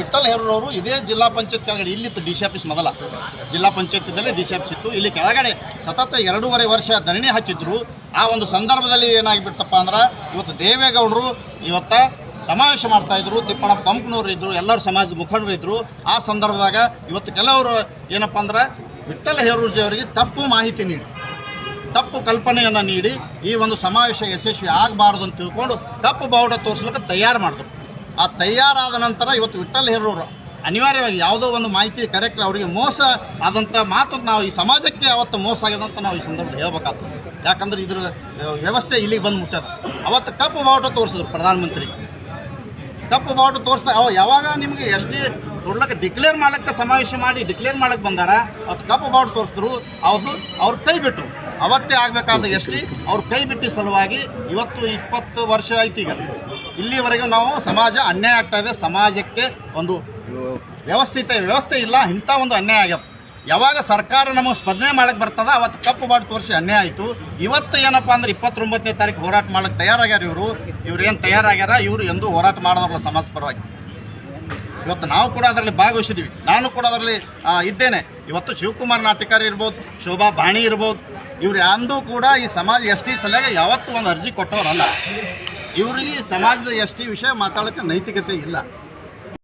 ವಿಠಲ್ ಹೇರೂರವರು ಇದೇ ಜಿಲ್ಲಾ ಪಂಚಾಯತ್ ಕೆಳಗಡೆ ಇಲ್ಲಿತ್ತು ಡಿ ಸಿ ಆಫೀಸ್ ಮೊದಲ. ಜಿಲ್ಲಾ ಪಂಚಾಯತ್ದಲ್ಲೇ ಡಿ ಸಿ ಆಫೀಸ್ ಇತ್ತು. ಇಲ್ಲಿ ಕೆಳಗಡೆ ಸತತ ಎರಡೂವರೆ ವರ್ಷ ಧರಣಿ ಹಾಕಿದ್ರು. ಆ ಒಂದು ಸಂದರ್ಭದಲ್ಲಿ ಏನಾಗಿಬಿಡ್ತಪ್ಪ ಅಂದ್ರೆ ಇವತ್ತು ದೇವೇಗೌಡರು ಇವತ್ತ ಸಮಾವೇಶ ಮಾಡ್ತಾ ಇದ್ರು. ತಿಪ್ಪಣ್ಣ ಪಂಪ್ನವ್ರು ಇದ್ರು. ಎಲ್ಲರೂ ಸಮಾಜ ಮುಖಂಡರು ಇದ್ರು. ಆ ಸಂದರ್ಭದಾಗ ಇವತ್ತು ಕೆಲವರು ಏನಪ್ಪ ಅಂದ್ರೆ ವಿಠಲ್ ಹೇರೂರ್ಜಿ ಅವರಿಗೆ ತಪ್ಪು ಮಾಹಿತಿ ನೀಡಿ, ತಪ್ಪು ಕಲ್ಪನೆಯನ್ನು ನೀಡಿ ಈ ಒಂದು ಸಮಾವೇಶ ಯಶಸ್ವಿ ಆಗಬಾರ್ದು ಅಂತ ತಿಳ್ಕೊಂಡು ತಪ್ಪು ಬಾವುಟ ತೋರಿಸ್ಲಿಕ್ಕೆ ತಯಾರು ಮಾಡಿದ್ರು. ಆ ತಯಾರಾದ ನಂತರ ಇವತ್ತು ವಿಠಲ್ ಹೇರೂರು ಅನಿವಾರ್ಯವಾಗಿ ಯಾವುದೋ ಒಂದು ಮಾಹಿತಿ ಕರೆಕ್ಟ್ ಅವರಿಗೆ ಮೋಸ ಆದಂಥ ಮಾತು ನಾವು ಈ ಸಮಾಜಕ್ಕೆ ಅವತ್ತು ಮೋಸ ಆಗಿದೆ ಅಂತ ನಾವು ಈ ಸಂದರ್ಭದಲ್ಲಿ ಹೇಳ್ಬೇಕಾಗ್ತದೆ. ಯಾಕಂದ್ರೆ ಇದ್ರ ವ್ಯವಸ್ಥೆ ಇಲ್ಲಿಗೆ ಬಂದು ಮುಟ್ಟದ ಅವತ್ತು ಕಪ್ಪು ಬಾವುಟ ತೋರಿಸಿದ್ರು ಪ್ರಧಾನಮಂತ್ರಿ. ಕಪ್ಪು ಬಾವುಟ ತೋರಿಸ್ತಾ ಅವ ಯಾವಾಗ ನಿಮಗೆ ಎಷ್ಟೇ ಕೊಡ್ಲಕ್ಕೆ ಡಿಕ್ಲೇರ್ ಮಾಡಕ್ಕೆ ಸಮಾವೇಶ ಮಾಡಿ ಡಿಕ್ಲೇರ್ ಮಾಡಕ್ಕೆ ಬಂದಾರ, ಅವತ್ತು ಕಪ್ಪು ಬಾವುಟ ತೋರಿಸಿದ್ರು ಅವ್ರದ್ದು ಅವ್ರ ಕೈ ಬಿಟ್ಟರು ಅವತ್ತೇ ಆಗಬೇಕಾದ ಎಷ್ಟಿ ಅವ್ರ ಕೈ ಬಿಟ್ಟಿ ಸಲುವಾಗಿ ಇವತ್ತು ಇಪ್ಪತ್ತು ವರ್ಷ ಆಯ್ತು ಈಗ. ಇಲ್ಲಿವರೆಗೂ ನಾವು ಸಮಾಜ ಅನ್ಯಾಯ ಆಗ್ತಾ ಇದೆ. ಸಮಾಜಕ್ಕೆ ಒಂದು ವ್ಯವಸ್ಥಿತ, ವ್ಯವಸ್ಥೆ ಇಲ್ಲ. ಇಂಥ ಒಂದು ಅನ್ಯಾಯ ಆಗ್ಯಪ್ಪ ಯಾವಾಗ ಸರ್ಕಾರ ನಮಗೆ ಸ್ಪಂದನೆ ಮಾಡಕ್ಕೆ ಬರ್ತದ? ಅವತ್ತು ಕಪ್ಪು ಮಾಡಿ ತೋರಿಸಿ ಅನ್ಯಾಯ ಆಯಿತು. ಇವತ್ತು ಏನಪ್ಪ ಅಂದ್ರೆ ಇಪ್ಪತ್ತೊಂಬತ್ತನೇ ತಾರೀಕು ಹೋರಾಟ ಮಾಡಕ್ಕೆ ತಯಾರಾಗ್ಯಾರ ಇವರು. ಇವ್ರು ಏನು ತಯಾರಾಗ್ಯಾರ? ಇವರು ಎಂದು ಹೋರಾಟ ಮಾಡೋದ್ರಲ್ಲ ಸಮಾಜ ಪರವಾಗಿ ಇವತ್ತು ನಾವು ಕೂಡ ಅದರಲ್ಲಿ ಭಾಗವಹಿಸಿದ್ದೀವಿ ನಾನು ಕೂಡ ಅದರಲ್ಲಿ ಇದ್ದೇನೆ. ಇವತ್ತು ಶಿವಕುಮಾರ್ ನಾಟಿಕಾರಿ ಇರ್ಬೋದು, ಶೋಭಾ ಬಾಣಿ ಇರ್ಬೋದು, ಇವ್ರು ಅಂದೂ ಕೂಡ ಈ ಸಮಾಜ ಎಸ್ ಟಿ ಯಾವತ್ತೂ ಒಂದು ಅರ್ಜಿ ಕೊಟ್ಟವರಲ್ಲ. ಇವರಿಗೆ ಸಮಾಜದ ಎಷ್ಟೇ ವಿಷಯ ಮಾತಾಡೋಕ್ಕೆ ನೈತಿಕತೆ ಇಲ್ಲ.